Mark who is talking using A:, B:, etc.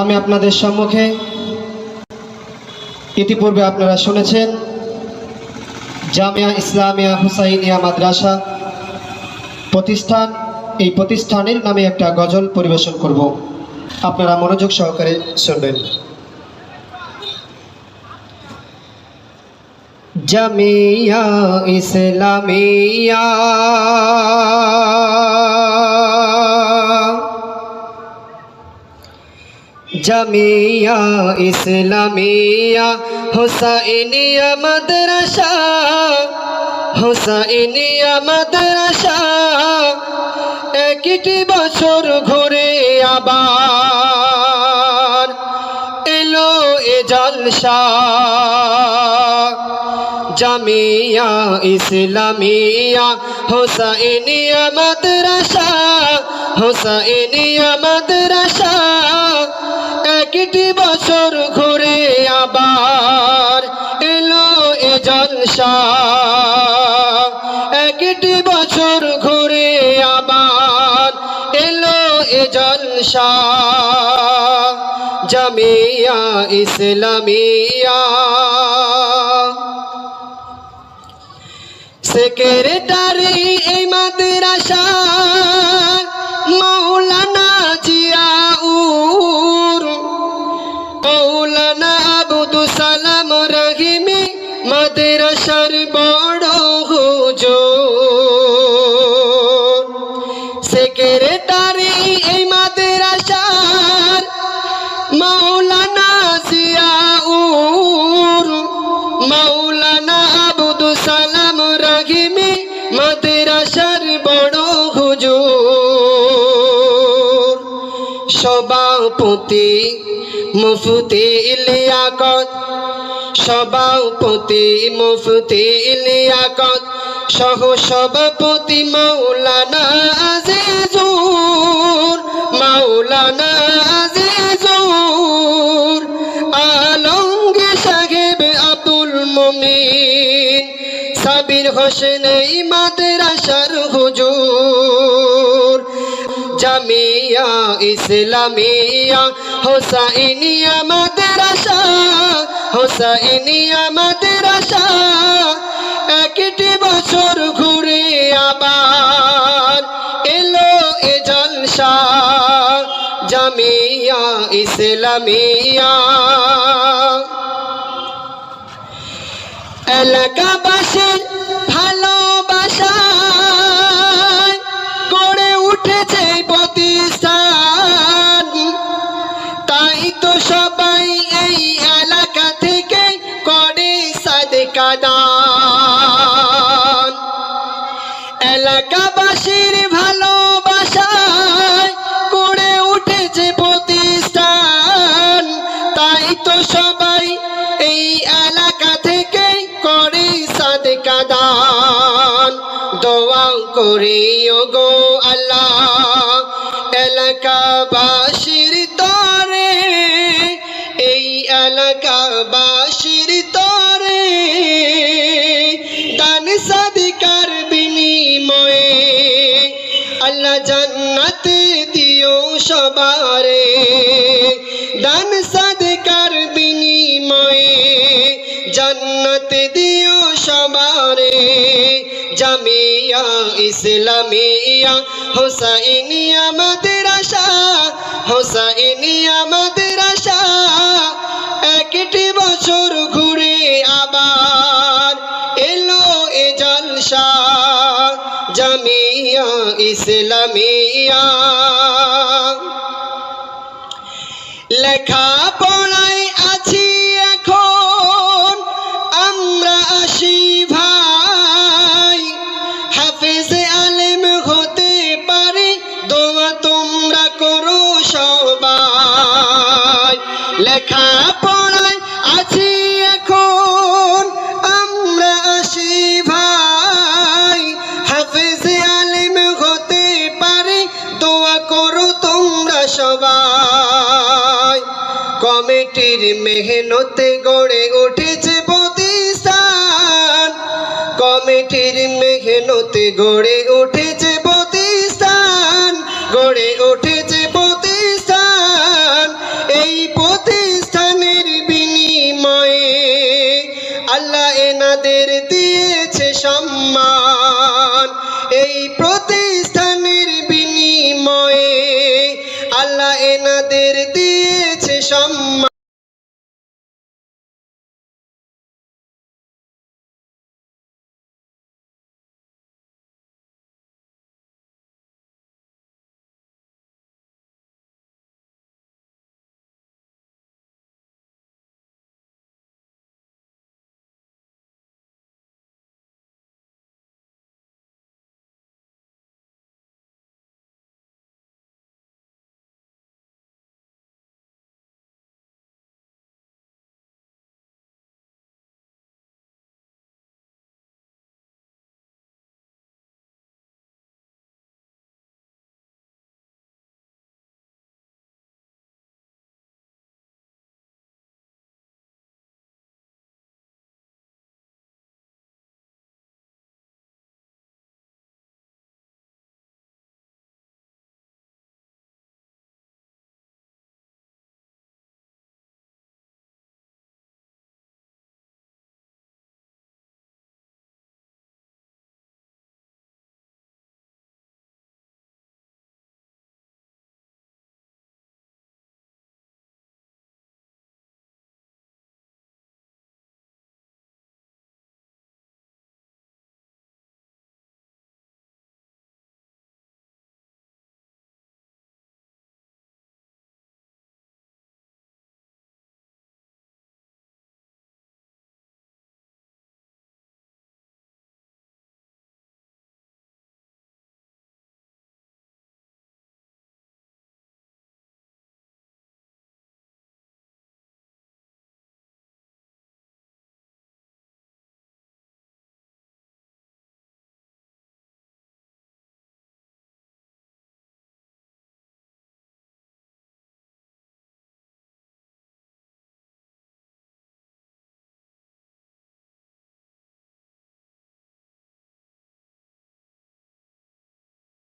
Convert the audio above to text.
A: আমি আপনাদের সম্মুখে ইতিপূর্বে আপনারা শুনেছেন, জামিয়া ইসলামিয়া হুসাইনিয়া মাদ্রাসা প্রতিষ্ঠান, এই প্রতিষ্ঠানের নামে একটা গজল পরিবেশন করব। আপনারা মনোযোগ সহকারে শুনবেন। জামিয়া ইসলামিয়া জামিয়া ইসলামিয়া হুসাইনিয়া মাদ্রাসা হুসাইনিয়া মাদ্রাসা, একটি বছর ঘুরে আবার এলো এ জলসা। জামিয়া ইসলামিয়া হুসাইনিয়া মাদ্রাসা হুসাইনিয়া মাদ্রাসা একটি বছর ঘুরে আবার এলো এ জলসা। একটি বছর ঘুরে আবার এলো এ জলসা। জামিয়া ইসলামিয়া। সেক্রেটারি এই মাদ্রাসা মাদ্রাসার বড় হুজুর। সেক্রেটারি এই মাদ্রাসার মাওলানা জিয়াউর। মাওলানা আবুদু সালাম রাগিমি মাদ্রাসার বড় হুজুর। সভাপতি মুফতি লিয়াকত সভাপতি মুফতি ইলিয়াকত সহ সভাপতি মাওলানা আজিজুর মাওলানা আজিজুর আলমগে সাহেব আব্দুল মুমিন, সাবির হোসেন মাদ্রাসার হুজুর, জামিয়া ইসলামিয়া, হোসাইনিয়া মাদ্রাসা হোসাইনিয়া আশা একটি বছর ঘুরে আবার এলো এ জলসা। জামিয়া ইসলামিয়া। এলাকাবাসীর করি গো আল্লাহ, এলাকাবাসীর তরে, এই এলাকাবাসীর তরে দান সাদিকার বিনিময়ে আল্লাহ জান্নাত দিও সবারে। দান ইসলামিয়া, হোসাইনিয়া মাদ্রাসা হোসাইনিয়া মাদ্রাসা, একটি বছর ঘুরে আবার এলো এ জলসা, জামিয়া ইসলামিয়া। লেখা লেখা পড়ায় আছি এখন। আমরা আসি ভাই। আলেম হতে পারে, দোয়া করো তোমরা সবাই। কমিটির মেহনতে গড়ে উঠেছে প্রতিষ্ঠান। কমিটির মেহনতে গড়ে উঠে সেনাদের দিয়েছে সম্মান। এই প্রতি